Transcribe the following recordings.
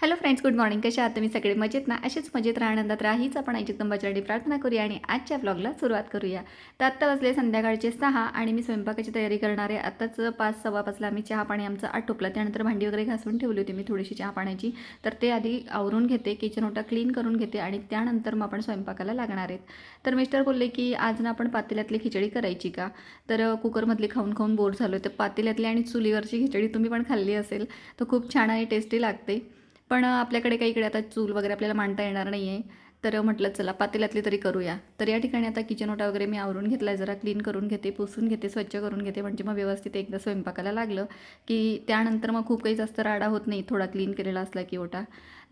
Hello friends good morning कशा आहात? तुम्ही सगळे मजेत ना? असेच मजेत राहण्यात राहीच आपण आईची कंबाच्यासाठी प्रार्थना करूया आणि आजच्या ब्लॉगला सुरुवात करूया. तर आत्ता वाजले संध्याकाळचे सहा आणि मी स्वयंपाकाची तयारी करणारे आत्ताच पाच सव्वा पाचला आम्ही चहा पाणी आमचं आटोपलं. त्यानंतर भांडी वगैरे घासून ठेवली होती मी थोडीशी चहा पाण्याची. तर ते आधी आवरून घेते किचन ओटा क्लीन करून घेते आणि त्यानंतर मग आपण स्वयंपाकाला लागणार आहेत. तर मिस्टर बोलले की आज ना आपण पातेल्यातली खिचडी करायची का? तर कुकरमधली खाऊन खाऊन बोर झालो तर पातेल्यातली आणि चुलीवरची खिचडी तुम्ही पण खाल्ली असेल. तर खूप छान आणि टेस्टी लागते. पण आपल्याकडे काही इकडे आता चूल वगैरे आपल्याला मांडता येणार नाही आहे तर म्हटलं चला पातेल्यातली तरी करूया. तर या ठिकाणी आता किचन ओटा वगैरे मी आवरून घेतला आहे जरा क्लीन करून घेते पुसून घेते स्वच्छ करून घेते. म्हणजे मग व्यवस्थित एकदा स्वयंपाकाला लागलं की त्यानंतर मग खूप काही जास्त राडा होत नाही थोडा क्लीन केलेला असला की ओटा.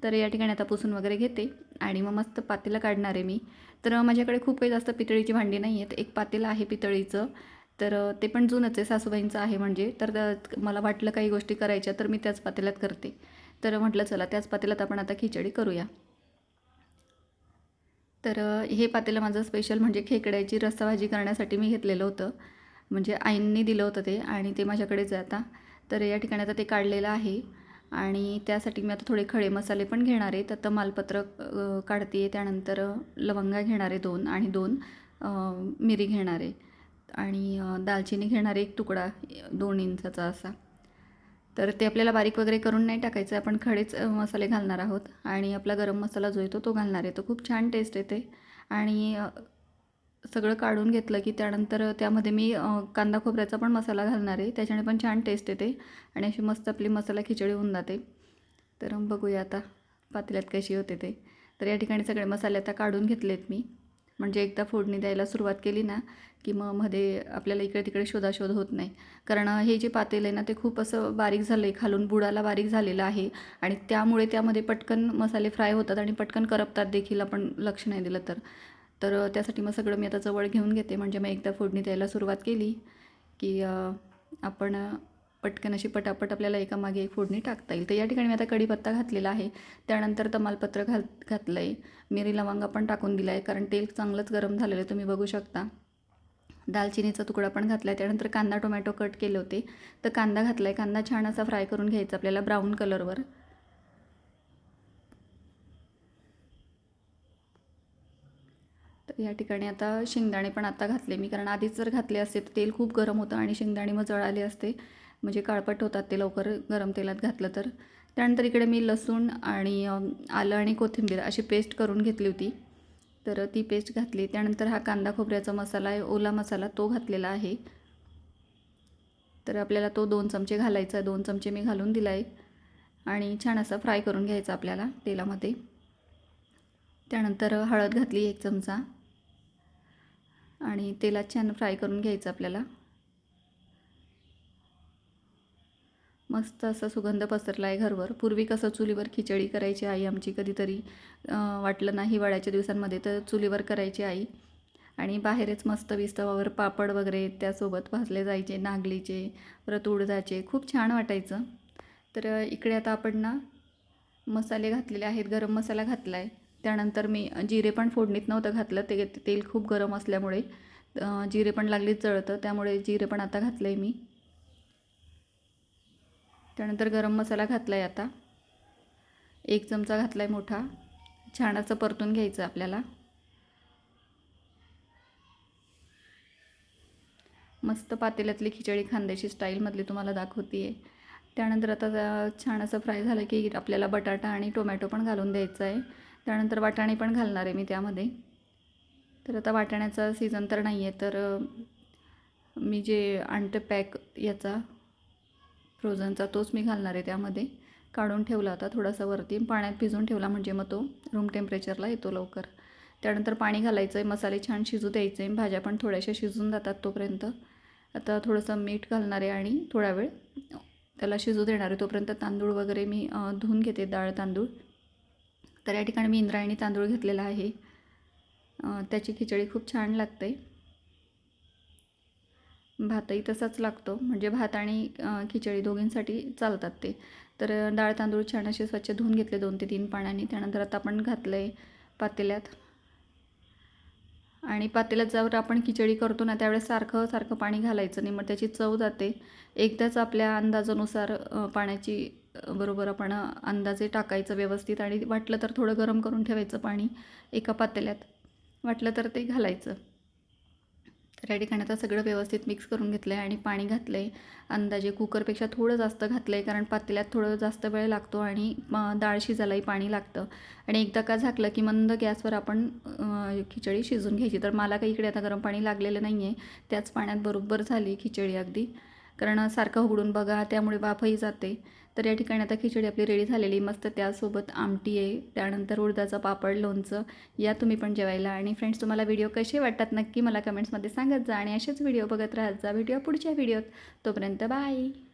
तर या ठिकाणी आता पुसून वगैरे घेते आणि मग मस्त पातेलं काढणार आहे मी. तर माझ्याकडे खूप काही जास्त पितळीची भांडी नाही आहेत. एक पातेलं आहे पितळीचं. तर ते पण जुनंच आहे सासूबाईंचं आहे म्हणजे. तर मला वाटलं काही गोष्टी करायच्या तर मी त्याच पातेल्यात करते. तर म्हटलं चला त्याच पातेल्यात आपण आता खिचडी करूया. तर हे पातेलं माझं स्पेशल म्हणजे खेकड्याची रस्साभाजी करण्यासाठी मी घेतलेलं होतं. म्हणजे आईंनी दिलं होतं ते आणि ते माझ्याकडेच आता. तर या ठिकाणी आता ते काढलेलं आहे आणि त्यासाठी मी आता थोडे खडे मसाले पण घेणार आहे. तर तमालपत्र काढते आहे त्यानंतर लवंगा घेणार आहे दोन आणि दोन मिरी घेणार आहे. आणि दालचिनी घेणार आहे एक तुकडा दोन इंचाचा असा. तर ते आपल्याला बारीक वगैरे करून नाही टाकायचं. आपण खडेच मसाले घालणार आहोत. आणि आपला गरम मसाला जो येतो तो घालणार आहे. तो खूप छान टेस्ट येते. आणि सगळं काढून घेतलं की त्यानंतर त्यामध्ये मी कांदा खोबऱ्याचा पण मसाला घालणार आहे. त्याच्याने पण छान टेस्ट येते. आणि अशी मस्त आपली मसाला खिचडी होऊन जाते. तर बघूया आता पातेल्यात कशी होते ते. तर या ठिकाणी सगळे मसाले आता काढून घेतलेत मी. म्हणजे एकदा फोडणी द्यायला सुरुवात केली ना की मग मध्ये आपल्याला इकडे तिकडे शोधाशोध होत नाही. कारण हे जे पातेलं आहे ना ते खूप असं बारीक झालं आहे खालून बुडाला बारीक झालेलं आहे. आणि त्यामुळे त्यामध्ये पटकन मसाले फ्राय होतात आणि पटकन करपतात देखील आपण लक्ष नाही दिलं तर. तर त्यासाठी मग सगळं मी आता जवळ घेऊन घेते. म्हणजे मग एकदा फोडणी द्यायला सुरुवात केली की आपण पटकन अशी पटापट आपल्याला एकामागे एक फोडणी टाकता येईल. तर या ठिकाणी मी आता कढीपत्ता घातलेला आहे. त्यानंतर तमालपत्र घाल घातलं आहे मिरी लवंगा पण टाकून दिला आहे कारण तेल चांगलंच गरम झालेलं आहे तुम्ही बघू शकता. दालचिनीचा तुकडा पण घातला आहे त्यानंतर कांदा टोमॅटो कट केले होते. तर कांदा घातला आहे कांदा छान असा फ्राय करून घ्यायचा आपल्याला ब्राऊन कलरवर. तर या ठिकाणी आता शेंगदाणे पण आता घातले मी कारण आधीच जर घातले असते तर तेल खूप गरम होतं आणि शेंगदाणे मग जळाले असते. म्हणजे काळपट होतात ते लवकर गरम तेलात घातलं तर. त्यानंतर इकडे मी लसूण आणि आलं आणि कोथिंबीर अशी पेस्ट करून घेतली होती. तर ती पेस्ट घातली. त्यानंतर हा कांदा खोबऱ्याचा मसाला आहे ओला मसाला तो घातलेला आहे. तर आपल्याला तो दोन चमचे घालायचा दोन चमचे मी घालून दिला आहे. आणि छान असा फ्राय करून घ्यायचा आपल्याला तेलामध्ये. त्यानंतर हळद घातली एक चमचा. आणि तेलात छान फ्राय करून घ्यायचं आपल्याला. मस्त असा सुगंध पसरला आहे घरवर. पूर्वी कसं चुलीवर खिचडी करायची आई आमची कधीतरी वाटलं नाही हिवाळ्याच्या दिवसांमध्ये तर चुलीवर करायची आई. आणि बाहेरच मस्त विस्तवावर पापड वगैरे त्यासोबत भाजले जायचे नागलीचे परत उडदाचे. खूप छान वाटायचं. तर इकडे आता आपण ना मसाले घातलेले आहेत गरम मसाला घातला आहे त्यानंतर मी जिरे पण फोडणीत नव्हतं घातलं ते तेल खूप गरम असल्यामुळे जिरे पण लागलीच जळतं त्यामुळे जिरे पण आता घातलं आहे मी. त्यानंतर गरम मसाला घातला आहे आता. एक चमचा घातला आहे मोठा. छान असं परतून घ्यायचं आपल्याला. मस्त पातेल्यातली खिचडी खांद्याची स्टाईलमधली तुम्हाला दाखवते आहे त्यानंतर आता छान असं फ्राय झालं की आपल्याला बटाटा आणि टोमॅटो पण घालून द्यायचं आहे त्यानंतर वाटाणे पण घालणार आहे मी त्यामध्ये. तर आता वाटाण्याचा सीझन तर नाही आहे तर मी जे आणते पॅक याचा फ्रोझनचा तोच मी घालणार आहे त्यामध्ये. काढून ठेवला होता थोडासा वरती पाण्यात भिजून ठेवला म्हणजे मग तो रूम टेम्परेचरला येतो लवकर. त्यानंतर पाणी घालायचं आहे मसाले छान शिजू द्यायचे आहे भाज्या पण थोड्याशा शिजून जातात तोपर्यंत. आता थोडंसं मीठ घालणार आहे आणि थोडा वेळ त्याला शिजू देणार आहे तोपर्यंत तांदूळ वगैरे मी धुवून घेते डाळ तांदूळ. तर या ठिकाणी मी इंद्रायणी तांदूळ घेतलेला आहे. त्याची खिचडी खूप छान लागते. भातही तसाच लागतो. म्हणजे भात आणि खिचडी दोघींसाठी चालतात ते. तर डाळ तांदूळ छान असे स्वच्छ धुवून घेतले दोन ते तीन पाण्याने त्यानंतर आता आपण घातलं आहे पातेल्यात. आणि पातेल्यात जर आपण खिचडी करतो ना त्यावेळेस सारखं सारखं पाणी घालायचं नाही. मग त्याची चव जाते. एकदाच आपल्या अंदाजानुसार पाण्याची बरोबर आपण अंदाजे टाकायचं व्यवस्थित आणि वाटलं तर थोडं गरम करून ठेवायचं पाणी एका पातेल्यात. वाटलं तर ते घालायचं. तर या ठिकाणी आता सगळं व्यवस्थित मिक्स करून घेतलं आहे आणि पाणी घातलं आहे अंदाजे कुकरपेक्षा थोडं जास्त घातलं आहे कारण पातेल्यात थोडं जास्त वेळ लागतो आणि डाळ शिजायलाही पाणी लागतं. आणि एकदा का झाकलं की मंद गॅसवर आपण खिचडी शिजून घ्यायची. तर मला काही इकडे आता गरम पाणी लागलेलं नाही आहे त्याच पाण्यात बरोबर झाली खिचडी अगदी. कारण सारखं उघडून बघा त्यामुळे वाफही जाते. तर या ठिकाणी आता खिचडी आपली रेडी झालेली मस्त त्यासोबत आमटी आहे. त्यानंतर उडदाचं पापड लोणचं या तुम्ही पण जेवायला. आणि फ्रेंड्स तुम्हाला व्हिडिओ कसे वाटतात नक्की मला कमेंट्समध्ये सांगत जा. आणि असेच व्हिडिओ बघत राहत जा. व्हिडिओ पुढच्या व्हिडिओत तोपर्यंत बाय